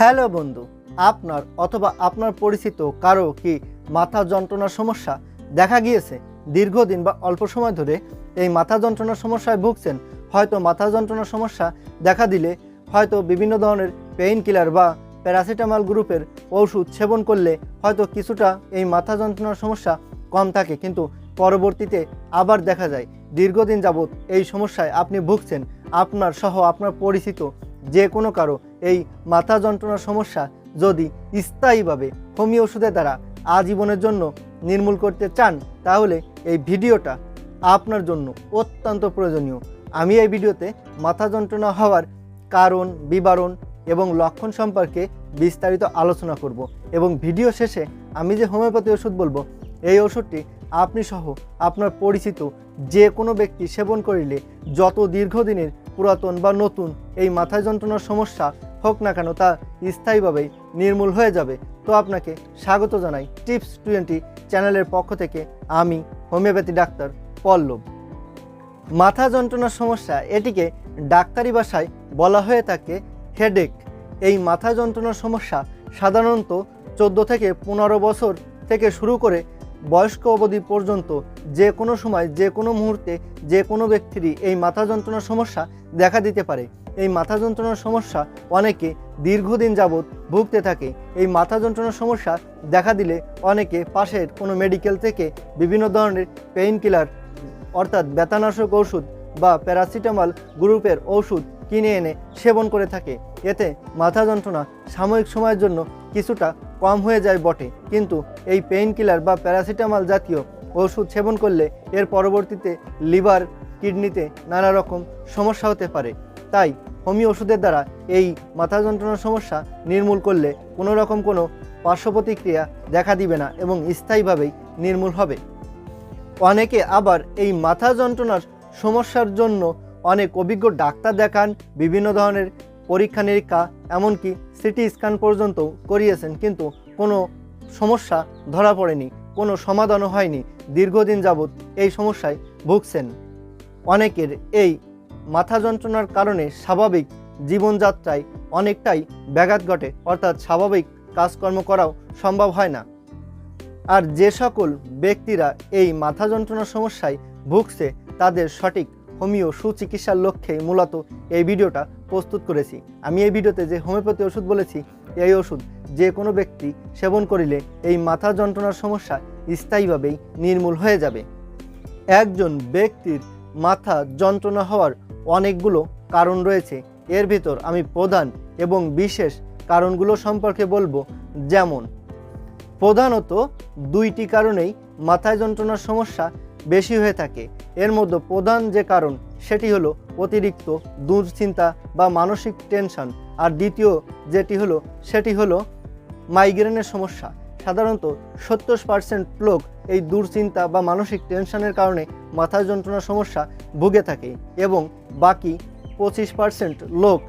Hello বন্ধু, আপনার অথবা আপনার পরিচিত কারও কি মাথা যন্ত্রণার সমস্যা? দেখা গিয়েছে, দীর্ঘদিন বা অল্প সময় ধরে এই মাথা যন্ত্রণার সমস্যায় ভুগছেন। হয়তো মাথা যন্ত্রণার সমস্যা দেখা দিলে হয়তো বিভিন্ন ধরনের পেইন কিলার বা প্যারাসিটামল গ্রুপের ওষুধ সেবন করলে হয়তো কিছুটা এই মাথা যন্ত্রণার সমস্যা কম থাকে। কিন্তু পরবর্তীতে আবার দেখা যায়, দীর্ঘদিন যাবৎ এই সমস্যায় আপনি ভুগছেন। আপনার সহ আপনার পরিচিত যে কোনো কারও এই মাথা যন্ত্রণার সমস্যা যদি স্থায়ীভাবে হোমিও ওষুধের দ্বারা আজীবনের জন্য নির্মূল করতে চান, তাহলে এই ভিডিওটা আপনার জন্য অত্যন্ত প্রয়োজনীয়। আমি এই ভিডিওতে মাথা যন্ত্রণা হওয়ার কারণ, বিবরণ এবং লক্ষণ সম্পর্কে বিস্তারিত আলোচনা করব এবং ভিডিও শেষে আমি যে হোমিওপ্যাথি ওষুধ বলব, এই ওষুধটি আপনি সহ আপনার পরিচিত যে কোনো ব্যক্তি সেবন করিলে যত দীর্ঘদিনের পুরাতন বা নতুন, এই মাথা যন্ত্রণার সমস্যা হোক না কেন তা স্থায়ীভাবেই নির্মূল হয়ে যাবে। তো আপনাকে স্বাগত জানাই টিপস টোয়েন্টি চ্যানেলের পক্ষ থেকে আমি, হোমিওপ্যাথি ডাক্তার পল্লব। মাথা যন্ত্রণার সমস্যা এটিকে ডাক্তারি ভাষায় বলা হয়ে থাকে হেডেক। এই মাথা যন্ত্রণার সমস্যা সাধারণত চোদ্দ থেকে পনেরো বছর থেকে শুরু করে বয়স্ক অবধি পর্যন্ত যে কোনো সময়, যে কোনো মুহূর্তে যে কোনো ব্যক্তিরই এই মাথা যন্ত্রণার সমস্যা দেখা দিতে পারে। এই মাথা যন্ত্রণার সমস্যা অনেকে দীর্ঘদিন যাবৎ ভুগতে থাকে। এই মাথা যন্ত্রণার সমস্যা দেখা দিলে অনেকে পাশের কোনো মেডিকেল থেকে বিভিন্ন ধরনের পেইন কিলার অর্থাৎ ব্যথানাশক ওষুধ বা প্যারাসিটামল গ্রুপের ওষুধ কিনে এনে সেবন করে থাকে। এতে মাথা যন্ত্রণা সাময়িক সময়ের জন্য কিছুটা কম হয়ে যায় বটে। কিন্তু এই পেইন কিলার বা প্যারাসিটামল জাতীয় ওষুধ সেবন করলে এর পরবর্তীতে লিভার, কিডনিতে নানা রকম সমস্যা হতে পারে। তাই হোমিও ওষুধের দ্বারা এই মাথা যন্ত্রণার সমস্যা নির্মূল করলে কোনো রকম কোনো পার্শ্ব প্রতিক্রিয়া দেখা দিবে না এবং স্থায়ীভাবেই নির্মূল হবে। অনেকে আবার এই মাথা যন্ত্রণার সমস্যার জন্য অনেক অভিজ্ঞ ডাক্তার দেখান, বিভিন্ন ধরনের পরীক্ষা নিরীক্ষা, এমনকি সিটি স্ক্যান পর্যন্ত করিয়েছেন, কিন্তু কোনো সমস্যা ধরা পড়েনি, কোনো সমাধানও হয়নি, দীর্ঘদিন যাবৎ এই সমস্যায় ভুগছেন। অনেকের এই মাথা যন্ত্রণার কারণে স্বাভাবিক জীবনযাত্রায় অনেকটাই ব্যাঘাত ঘটে, অর্থাৎ স্বাভাবিক কাজকর্ম করাও সম্ভব হয় না। আর যে সকল ব্যক্তিরা এই মাথা যন্ত্রণার সমস্যায় ভুগছে, তাদের সঠিক হোমিও সুচিকিৎসার লক্ষ্যে মূলত এই ভিডিওটা প্রস্তুত করেছি। আমি এই ভিডিওতে যে হোমিওপ্যাথি ওষুধ বলেছি, এই ওষুধ যে কোনো ব্যক্তি সেবন করিলে এই মাথা যন্ত্রণার সমস্যা স্থায়ীভাবেই নির্মূল হয়ে যাবে। একজন ব্যক্তির মাথা যন্ত্রণা হওয়ার অনেকগুলো কারণ রয়েছে। এর ভিতর আমি প্রধান এবং বিশেষ কারণগুলো সম্পর্কে বলব, যেমন প্রধানত দুইটি কারণেই মাথায় যন্ত্রণার সমস্যা বেশি হয়ে থাকে। এর মধ্যে প্রধান যে কারণ, সেটি হলো অতিরিক্ত দুশ্চিন্তা বা মানসিক টেনশন। আর দ্বিতীয় যেটি হলো, সেটি হলো মাইগ্রেনের সমস্যা। সাধারণত সত্তর পার্সেন্ট লোক এই দুশ্চিন্তা বা মানসিক টেনশনের কারণে মাথা যন্ত্রণার সমস্যা ভুগে থাকে এবং বাকি পঁচিশ পার্সেন্ট লোক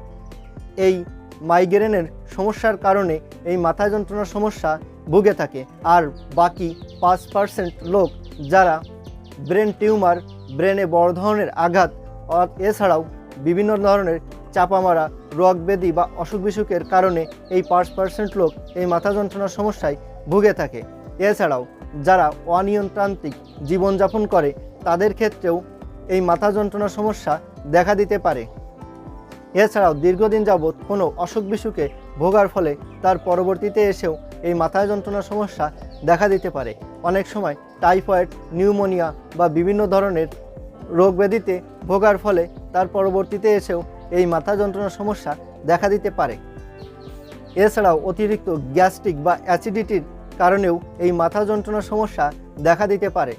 এই মাইগ্রেনের সমস্যার কারণে এই মাথা যন্ত্রণার সমস্যা ভুগে থাকে। আর বাকি পাঁচ পার্সেন্ট লোক, যারা ব্রেন টিউমার ব্রেনে বড় ধরনের আঘাত এছাড়াও বিভিন্ন ধরনের চাপা মারা রোগ ব্যাধি বা অসুখ বিসুখের কারণে এই পাঁচ পার্সেন্ট লোক এই মাথা যন্ত্রণার সমস্যায় ভুগে থাকে। এছাড়াও যারা অনিয়ন্ত্রান্তিক জীবনযাপন করে, তাদের ক্ষেত্রেও এই মাথা যন্ত্রণার সমস্যা দেখা দিতে পারে। এছাড়াও দীর্ঘদিন যাবৎ কোনো অসুখ বিসুখে ভোগার ফলে তার পরবর্তীতে এসেও এই মাথা যন্ত্রণার সমস্যা দেখা দিতে পারে। অনেক সময় টাইফয়েড, নিউমোনিয়া বা বিভিন্ন ধরনের রোগ ব্যাধিতে ভোগার ফলে তার পরবর্তীতে এসেও এই মাথা যন্ত্রণার সমস্যা দেখা দিতে পারে। এছাড়াও অতিরিক্ত গ্যাস্ট্রিক বা অ্যাসিডিটির কারণেও এই মাথা যন্ত্রণার সমস্যা দেখা দিতে পারে।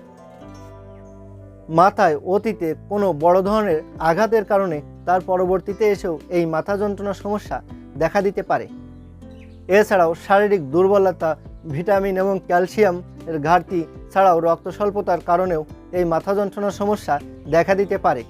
মাথায় অতীতে কোনো বড় ধরনের আঘাতের কারণে তার পরবর্তীতে এসেও এই মাথা যন্ত্রণার সমস্যা দেখা দিতে পারে। এছাড়াও শারীরিক দুর্বলতা ভিটামিন এবং ক্যালসিয়াম এর ঘাটতি ছাড়াও রক্ত স্বল্পতার কারণেও এই মাথা যন্ত্রণার সমস্যা দেখা দিতে পারে।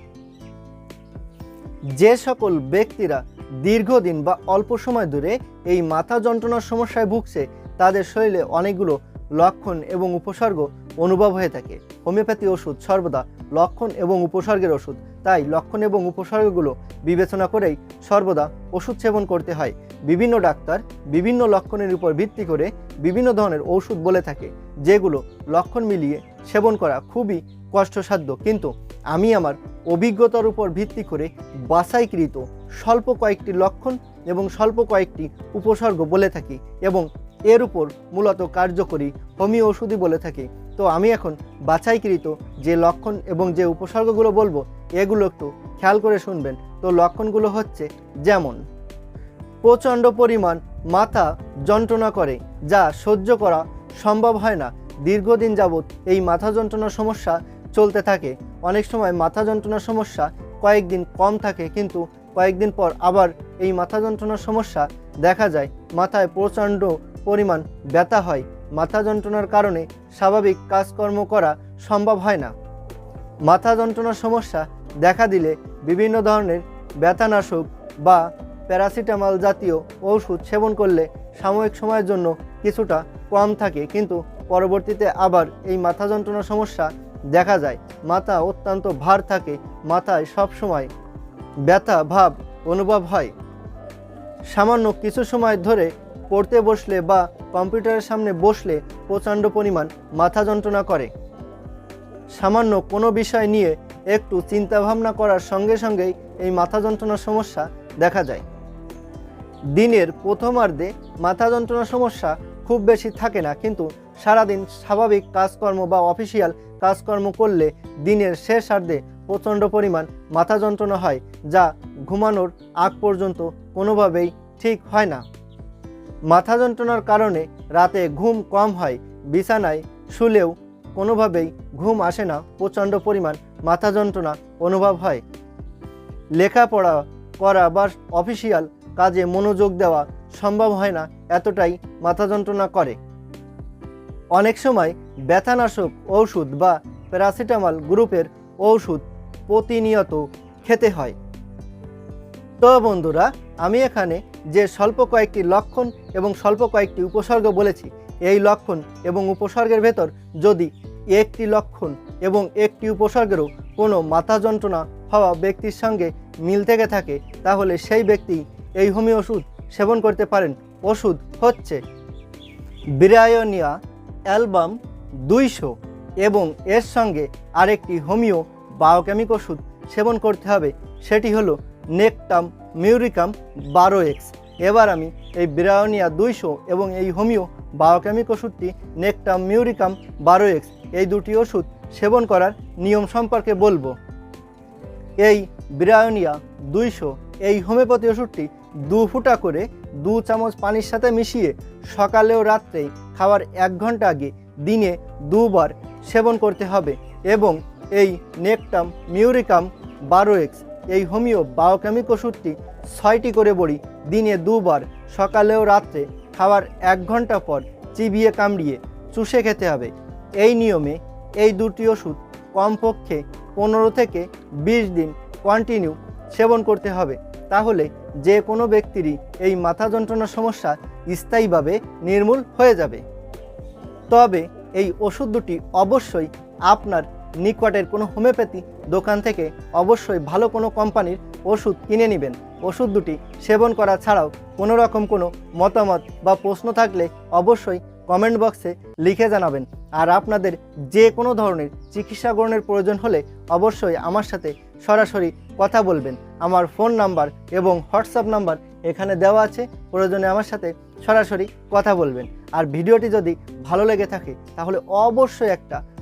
যে সকল ব্যক্তিরা দীর্ঘদিন বা অল্প সময় ধরে এই মাথা যন্ত্রণার সমস্যায় ভুগছে, তাদের শরীরে অনেকগুলো লক্ষণ এবং উপসর্গ অনুভব হয়ে থাকে। হোমিওপ্যাথি ওষুধ সর্বদা লক্ষণ এবং উপসর্গের ওষুধ। তাই লক্ষণ এবং উপসর্গগুলো বিবেচনা করেই সর্বদা ওষুধ সেবন করতে হয়। বিভিন্ন ডাক্তার বিভিন্ন লক্ষণের উপর ভিত্তি করে বিভিন্ন ধরনের ওষুধ বলে থাকে, যেগুলো লক্ষণ মিলিয়ে সেবন করা খুবই কষ্টসাধ্য। কিন্তু আমি আমার অভিজ্ঞতার উপর ভিত্তি করে বাছাইকৃত স্বল্প কয়েকটি লক্ষণ এবং স্বল্প কয়েকটি উপসর্গ বলে থাকি এবং এর উপর মূলত কার্যকরী হোমিও ওষুধই বলে থাকি। তো আমি এখন বাছাইকৃত যে লক্ষণ এবং যে উপসর্গগুলো বলব, এগুলো একটু খেয়াল করে শুনবেন। তো লক্ষণগুলো হচ্ছে যেমন, প্রচণ্ড পরিমাণ মাথা যন্ত্রণা করে, যা সহ্য করা সম্ভব হয় না। দীর্ঘদিন যাবৎ এই মাথা যন্ত্রণার সমস্যা চলতে থাকে। অনেক সময় মাথা যন্ত্রণার সমস্যা কয়েকদিন কম থাকে, কিন্তু কয়েকদিন পর আবার এই মাথা যন্ত্রণার সমস্যা দেখা যায়। মাথায় প্রচণ্ড পরিমাণ ব্যথা হয়, মাথা যন্ত্রণার কারণে স্বাভাবিক কাজকর্ম করা সম্ভব হয় না। মাথা যন্ত্রণার সমস্যা দেখা দিলে বিভিন্ন ধরনের ব্যথানাশক বা প্যারাসিটামল জাতীয় ওষুধ সেবন করলে সাময়িক সময়ের জন্য কিছুটা কম থাকে, কিন্তু পরবর্তীতে আবার এই মাথা যন্ত্রণার সমস্যা দেখা যায়। মাথা অত্যন্ত ভার থাকে, মাথায় সবসময় ব্যথা ভাব অনুভব হয়। সামান্য কিছু সময় ধরে পড়তে বসলে বা কম্পিউটারের সামনে বসলে প্রচণ্ড পরিমাণ মাথা যন্ত্রণা করে। সামান্য কোনো বিষয় নিয়ে একটু চিন্তাভাবনা করার সঙ্গে সঙ্গেই এই মাথা যন্ত্রণার সমস্যা দেখা যায়। দিনের প্রথমার্ধে মাথা যন্ত্রণার সমস্যা খুব বেশি থাকে না, কিন্তু সারাদিন স্বাভাবিক কাজকর্ম বা অফিসিয়াল কাজকর্ম করলে দিনের শেষার্ধে প্রচণ্ড পরিমাণ মাথা যন্ত্রণা হয়, যা ঘুমানোর আগ পর্যন্ত কোনোভাবেই ঠিক হয় না। মাথা যন্ত্রণার কারণে রাতে ঘুম কম হয়, বিছানায় শুলেও কোনোভাবেই ঘুম আসে না, প্রচণ্ড পরিমাণ মাথা যন্ত্রণা অনুভব হয়। লেখাপড়া করা বা অফিসিয়াল কাজে মনোযোগ দেওয়া সম্ভব হয় না, এতটাই মাথা যন্ত্রণা করে। অনেক সময় ব্যথানাশক ঔষধ বা প্যারাসিটামল গ্রুপের ঔষধ প্রতিনিয়ত খেতে হয়। তো বন্ধুরা, আমি এখানে যে স্বল্প কয়েকটি লক্ষণ এবং স্বল্প কয়েকটি উপসর্গ বলেছি, এই লক্ষণ এবং উপসর্গের ভেতর যদি একটি লক্ষণ এবং একটি উপসর্গেরও কোনো মাথা যন্ত্রণা হওয়া ব্যক্তির সঙ্গে মিল থেকে থাকে, তাহলে সেই ব্যক্তি এই হোমিও ওষুধ সেবন করতে পারেন। ওষুধ হচ্ছে বিরায়নিয়া অ্যালবাম দুইশো এবং এর সঙ্গে আরেকটি হোমিও বায়োকেমিক ওষুধ সেবন করতে হবে, সেটি হলো নেকটাম, মিউরিকাম বারো এক্স এবার আমি এই বিরায়নিয়া দুইশো এবং এই হোমিও বায়োকেমিক ওষুধটি নেকটাম, মিউরিকাম বারো এক্স এই দুটি ওষুধ সেবন করার নিয়ম সম্পর্কে বলব। এই বিরায়নিয়া দুইশো এই হোমিওপ্যাথি ওষুধটি দু ফুটা করে দু চামচ পানির সাথে মিশিয়ে সকালে ও রাত্রেই খাওয়ার এক ঘণ্টা আগে দিনে দুবার সেবন করতে হবে এবং এই নেকটাম, মিউরিকাম বারো এক্স এই হোমিও বায়োকেমিক ওষুধটি ছয়টি করে বড়ি দিনে দুবার, সকালে ও রাত্রে খাওয়ার এক ঘণ্টা পর চিবিয়ে কামড়িয়ে চুষে খেতে হবে। এই নিয়মে এই দুটি ওষুধ কমপক্ষে পনেরো থেকে বিশ দিন কন্টিনিউ সেবন করতে হবে। তাহলে যে কোনো ব্যক্তিরই এই মাথা যন্ত্রণার সমস্যা স্থায়ীভাবে নির্মূল হয়ে যাবে। তবে এই ওষুধ দুটি অবশ্যই আপনার নিকটের কোনো হোমিওপ্যাথি দোকান থেকে অবশ্যই ভালো কোনো কোম্পানির ওষুধ কিনে নেবেন। ওষুধ দুটি সেবন করা ছাড়াও কোনো রকম কোনো মতামত বা প্রশ্ন থাকলে অবশ্যই কমেন্ট বক্সে লিখে জানাবেন। আর আপনাদের যে কোনো ধরনের চিকিৎসা গ্রহণের প্রয়োজন হলে অবশ্যই আমার সাথে সরাসরি কথা বলবেন। আমার ফোন নাম্বার এবং হোয়াটসঅ্যাপ নাম্বার এখানে দেওয়া আছে। প্রয়োজনে আমার সাথে সরাসরি কথা বলবেন। আর ভিডিওটি যদি ভালো লেগে থাকে, তাহলে অবশ্যই একটা